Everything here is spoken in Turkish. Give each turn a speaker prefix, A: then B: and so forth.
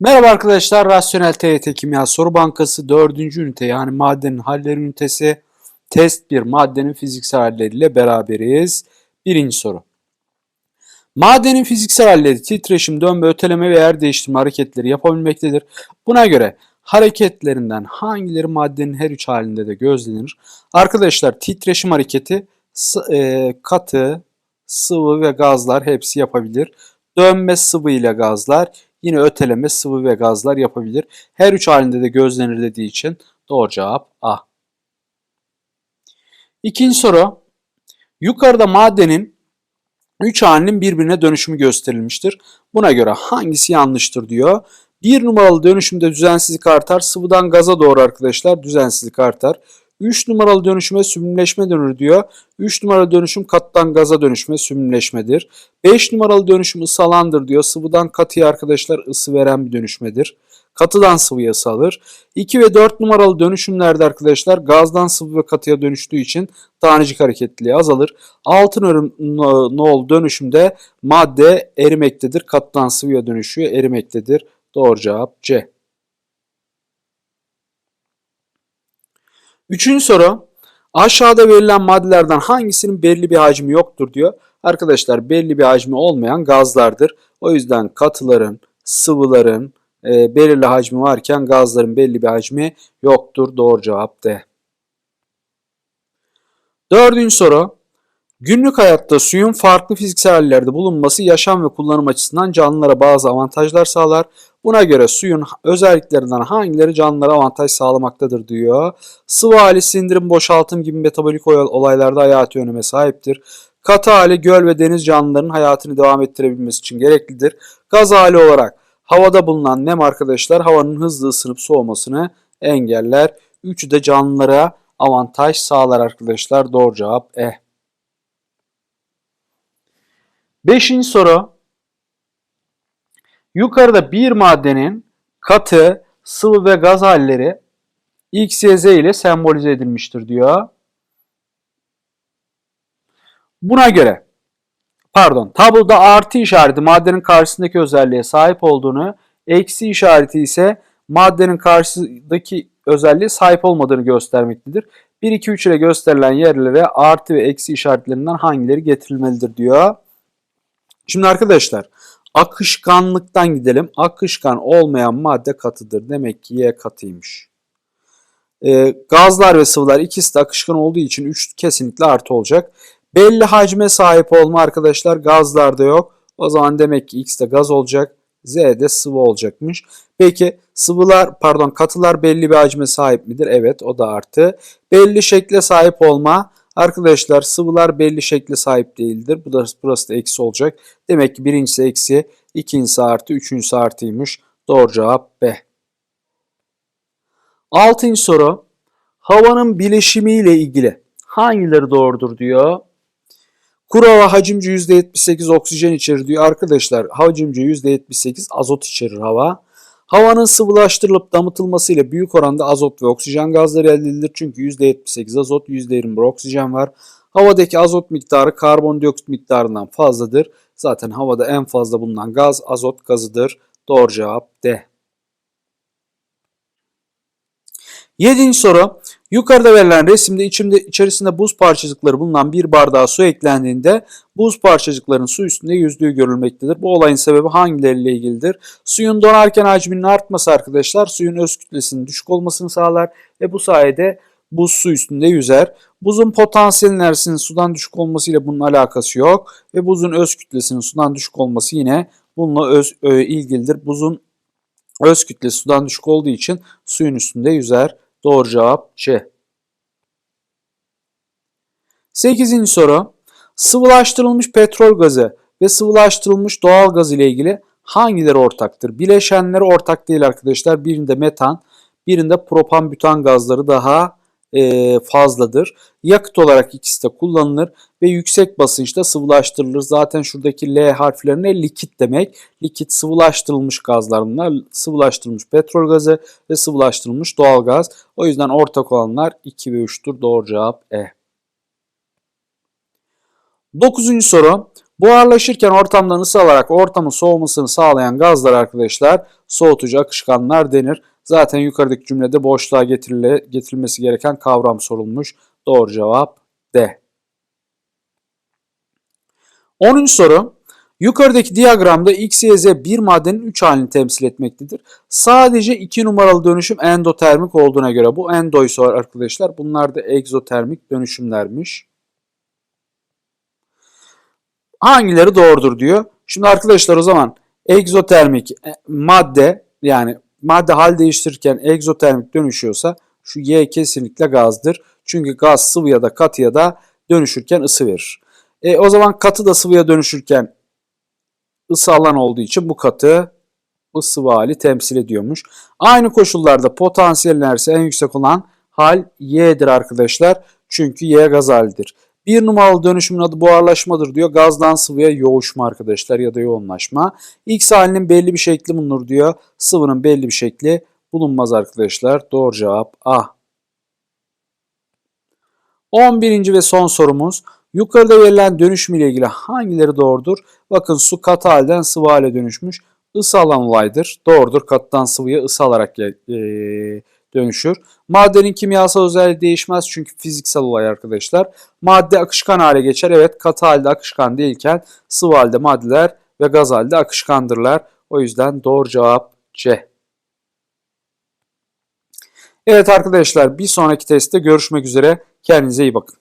A: Merhaba arkadaşlar, Rasyonel TYT Kimya Soru Bankası 4. ünite yani maddenin halleri ünitesi test 1 maddenin fiziksel halleriyle beraberiz. Birinci soru. Maddenin fiziksel halleri titreşim, dönme, öteleme ve yer değiştirme hareketleri yapabilmektedir. Buna göre hareketlerinden hangileri maddenin her üç halinde de gözlenir? Arkadaşlar titreşim hareketi e, katı, sıvı ve gazlar hepsi yapabilir. Dönme sıvı ile gazlar, yine öteleme sıvı ve gazlar yapabilir. Her üç halinde de gözlenir dediği için doğru cevap A. İkinci soru. Yukarıda maddenin üç halinin birbirine dönüşümü gösterilmiştir. Buna göre hangisi yanlıştır diyor. Bir numaralı dönüşümde düzensizlik artar. Sıvıdan gaza doğru arkadaşlar düzensizlik artar. 3 numaralı dönüşüme sümleşme dönür diyor. 3 numaralı dönüşüm kattan gaza dönüşme sümleşmedir. 5 numaralı dönüşüm ısı alandır diyor. Sıvıdan katıya arkadaşlar ısı veren bir dönüşmedir. Katıdan sıvıya ısı alır. 2 ve 4 numaralı dönüşümlerde arkadaşlar gazdan sıvı ve katıya dönüştüğü için tanecik hareketliliği azalır. 6 nol dönüşümde madde erimektedir. Kattan sıvıya dönüşüyor, erimektedir. Doğru cevap C. Üçüncü soru. Aşağıda verilen maddelerden hangisinin belli bir hacmi yoktur diyor. Arkadaşlar belli bir hacmi olmayan gazlardır. O yüzden katıların, sıvıların e, belirli hacmi varken gazların belli bir hacmi yoktur. Doğru cevap D. Dördüncü soru. Günlük hayatta suyun farklı fiziksel hallerde bulunması yaşam ve kullanım açısından canlılara bazı avantajlar sağlar. Buna göre suyun özelliklerinden hangileri canlılara avantaj sağlamaktadır diyor. Sıvı hali sindirim, boşaltım gibi metabolik olaylarda hayati öneme sahiptir. Katı hali göl ve deniz canlılarının hayatını devam ettirebilmesi için gereklidir. Gaz hali olarak havada bulunan nem arkadaşlar havanın hızlı ısınıp soğumasını engeller. Üçü de canlılara avantaj sağlar arkadaşlar. Doğru cevap E. Beşinci soru. Yukarıda bir maddenin katı, sıvı ve gaz halleri X, Y, Z ile sembolize edilmiştir diyor. Buna göre pardon tabloda artı işareti maddenin karşısındaki özelliğe sahip olduğunu, eksi işareti ise maddenin karşısındaki özelliğe sahip olmadığını göstermektedir. 1, 2, 3 ile gösterilen yerlere artı ve eksi işaretlerinden hangileri getirilmelidir diyor. Şimdi arkadaşlar akışkanlıktan gidelim. Akışkan olmayan madde katıdır. Demek ki Y katıymış. E, gazlar ve sıvılar ikisi de akışkan olduğu için 3 kesinlikle artı olacak. Belli hacme sahip olma arkadaşlar gazlarda yok. O zaman demek ki X de gaz olacak. Z de sıvı olacakmış. Peki sıvılar pardon katılar belli bir hacme sahip midir? Evet o da artı. Belli şekle sahip olma Arkadaşlar sıvılar belli şekle sahip değildir. Bu da burası da eksi olacak. Demek ki birincisi eksi, ikincisi artı, üçüncüsü artıymış. Doğru cevap B. Altıncı soru. Havanın bileşimiyle ilgili hangileri doğrudur diyor. Kuru hava hacimci %78 oksijen içerir diyor. Arkadaşlar hacimci %78 azot içerir hava. Havanın sıvılaştırılıp damıtılmasıyla büyük oranda azot ve oksijen gazları elde edilir. Çünkü %78 azot, %21 oksijen var. Havadaki azot miktarı karbondioksit miktarından fazladır. Zaten havada en fazla bulunan gaz azot gazıdır. Doğru cevap D. Yedinci soru. Yukarıda verilen resimde içimde, içerisinde buz parçacıkları bulunan bir bardağa su eklendiğinde buz parçacıklarının su üstünde yüzdüğü görülmektedir. Bu olayın sebebi hangileriyle ilgilidir? Suyun donarken hacminin artması arkadaşlar suyun öz kütlesinin düşük olmasını sağlar ve bu sayede buz su üstünde yüzer. Buzun potansiyel enerjisinin sudan düşük olmasıyla bunun alakası yok ve buzun öz kütlesinin sudan düşük olması yine bununla öz, ö, ilgilidir. Buzun öz kütlesi sudan düşük olduğu için suyun üstünde yüzer. Doğru cevap C. 8. soru. Sıvılaştırılmış petrol gazı ve sıvılaştırılmış doğal gaz ile ilgili hangileri ortaktır? Bileşenleri ortak değil arkadaşlar. Birinde metan, birinde propan butan gazları daha e, fazladır. Yakıt olarak ikisi de kullanılır ve yüksek basınçta sıvılaştırılır. Zaten şuradaki L harflerine likit demek. Likit sıvılaştırılmış gazlar bunlar. Sıvılaştırılmış petrol gazı ve sıvılaştırılmış doğal gaz. O yüzden ortak olanlar 2 ve 3'tür. Doğru cevap E. Dokuzuncu soru. Buharlaşırken ortamdan ısı alarak ortamın soğumasını sağlayan gazlar arkadaşlar soğutucu akışkanlar denir. Zaten yukarıdaki cümlede boşluğa getirile, getirilmesi gereken kavram sorulmuş. Doğru cevap D. 10. soru. Yukarıdaki diyagramda X, Y, Z bir maddenin 3 halini temsil etmektedir. Sadece 2 numaralı dönüşüm endotermik olduğuna göre bu endoysa arkadaşlar bunlar da egzotermik dönüşümlermiş. Hangileri doğrudur diyor. Şimdi arkadaşlar o zaman egzotermik e, madde yani madde hal değiştirirken egzotermik dönüşüyorsa şu Y kesinlikle gazdır. Çünkü gaz sıvı ya da katıya da dönüşürken ısı verir. E, o zaman katı da sıvıya dönüşürken ısı alan olduğu için bu katı ısı hali temsil ediyormuş. Aynı koşullarda potansiyel enerjisi en yüksek olan hal Y'dir arkadaşlar. Çünkü Y gaz halidir. Bir numaralı dönüşümün adı buharlaşmadır diyor. Gazdan sıvıya yoğuşma arkadaşlar ya da yoğunlaşma. X halinin belli bir şekli bulunur diyor. Sıvının belli bir şekli bulunmaz arkadaşlar. Doğru cevap A. 11. ve son sorumuz. Yukarıda verilen dönüşüm ile ilgili hangileri doğrudur? Bakın su katı halden sıvı hale dönüşmüş. Isı alan olaydır. Doğrudur. Katıdan sıvıya ısı alarak e, dönüşür. Maddenin kimyasal özelliği değişmez çünkü fiziksel olay arkadaşlar. Madde akışkan hale geçer. Evet katı halde akışkan değilken sıvı halde maddeler ve gaz halde akışkandırlar. O yüzden doğru cevap C. Evet arkadaşlar bir sonraki testte görüşmek üzere. Kendinize iyi bakın.